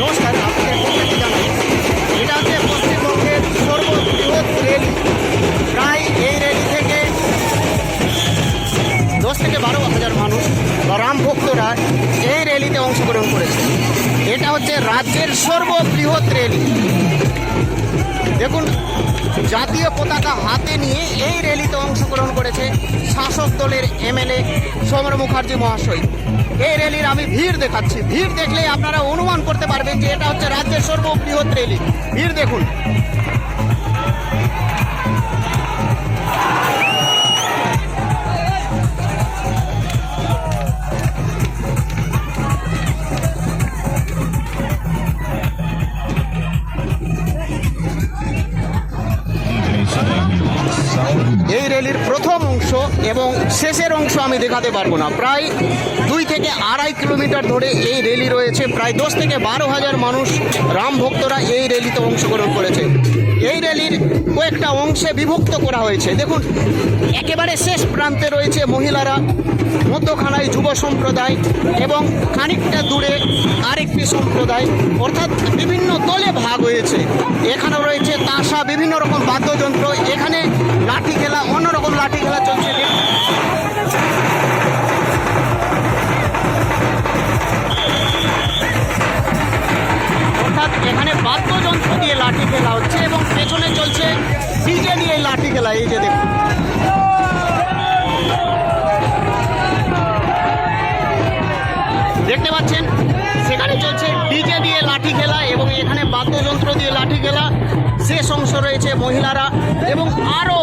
নমস্কার আপনাদের প্রত্যেককে জানাই এটা হচ্ছে পশ্চিমবঙ্গের সর্ববৃহৎ রেলি। প্রায় এই রেলি থেকে দশ থেকে বারো হাজার মানুষ বা রাম ভক্তরা এই র্যালিতে অংশগ্রহণ করেছে। এটা হচ্ছে রাজ্যের সর্ববৃহৎ র্যালি দেখুন, জাতীয় পতাকা হাতে নিয়ে এই র্যালিতে শাসক দলের এমএলএ সমর মুখার্জি মহাশয়। এই র্যালির আমি ভিড় দেখাচ্ছি। ভিড় দেখলে আপনারা অনুমান করতে পারবেন যে এটা হচ্ছে রাজ্যের সর্ববৃহৎ র্যালি ভিড় দেখুন। এই র্যালির প্রথম অংশ এবং শেষের অংশ আমি দেখাতে পারব না। প্রায় দুই থেকে আড়াই কিলোমিটার ধরে এই র্যালি রয়েছে। প্রায় দশ থেকে বারো হাজার মানুষ, রাম ভক্তরা এই র্যালিতে অংশগ্রহণ করেছে। এই র্যালির কয়েকটা অংশে বিভক্ত করা হয়েছে। দেখুন, একেবারে শেষ প্রান্তে রয়েছে মহিলারা, মধ্যখানায় যুব সম্প্রদায় এবং খানিকটা দূরে আরেকটি সম্প্রদায়। অর্থাৎ বিভিন্ন দলে ভাগ হয়েছে। এখানে রয়েছে তাসা, বিভিন্ন রকম বাদ্যযন্ত্র। এখানে লাঠি খেলা অন্যরকম লাঠি খেলা চলছে। অর্থাৎ এখানে বাদ্যযন্ত্র দিয়ে লাঠি খেলা হচ্ছে এবং পেছনে চলছে ডিজে দিয়ে লাঠি খেলা এই যে দেখুন। দেখতে পাচ্ছেন, সেখানে চলছে ডিজে দিয়ে লাঠি খেলা এবং এখানে বাদ্যযন্ত্র দিয়ে লাঠি খেলা শেষ অংশ রয়েছে মহিলারা এবং আরও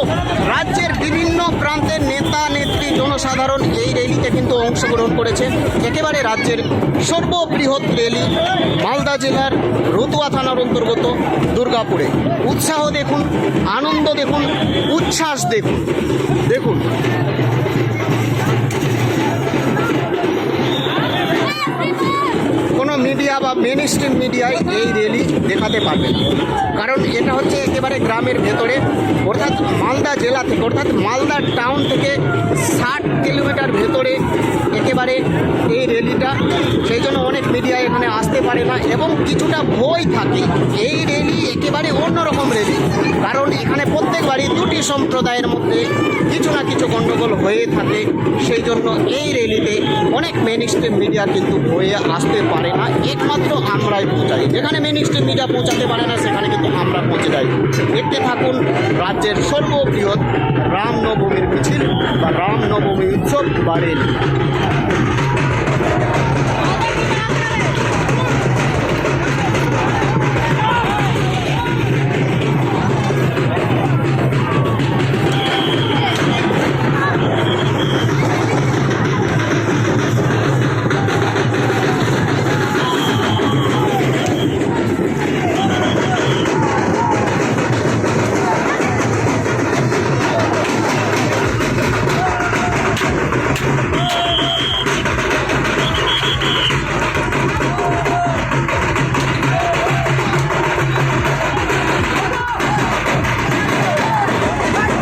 রাজ্যের বিভিন্ন প্রান্তের নেতা, নেত্রী, জনসাধারণ এই র্যালিতে কিন্তু অংশগ্রহণ করেছে একেবারে রাজ্যের সর্ববৃহৎ র্যালি মালদা জেলার রতুয়া থানার অন্তর্গত দুর্গাপুরে। উৎসাহ দেখুন, আনন্দ দেখুন, উচ্ছ্বাস দেখুন। দেখুন। কোনো মিডিয়া বা মেন স্ট্রিম মিডিয়ায় এই র্যালি দেখাতে পারবে না। কারণ এটা হচ্ছে একেবারে গ্রামের ভেতরে, অর্থাৎ মালদা জেলা থেকে, অর্থাৎ মালদা টাউন থেকে ষাট কিলোমিটার ভেতরে একেবারে এই র্যালিটা সেই জন্য অনেক মিডিয়া এখানে আসতে পারে না এবং কিছুটা ভয় থাকে। এই র্যালি একেবারে অন্যরকম র্যালি কারণ এখানে প্রত্যেকবারই দুটি সম্প্রদায়ের মধ্যে কিছু না কিছু গণ্ডগোল হয়ে থাকে। সেই জন্য এই র্যালিতে অনেক মেন স্ট্রিম মিডিয়া কিন্তু হয়ে আসতে পারে না। একমাত্র আমরাই পৌঁছাই। যেখানে মেন স্ট্রিম মিডিয়া পৌঁছাতে পারে না, সেখানে কিন্তু আমরা পৌঁছে যাই। দেখতে থাকুন রাজ্যের সর্ববৃহৎ রামনবমীর মিছিল বা রামনবমী উৎসব বা রেলি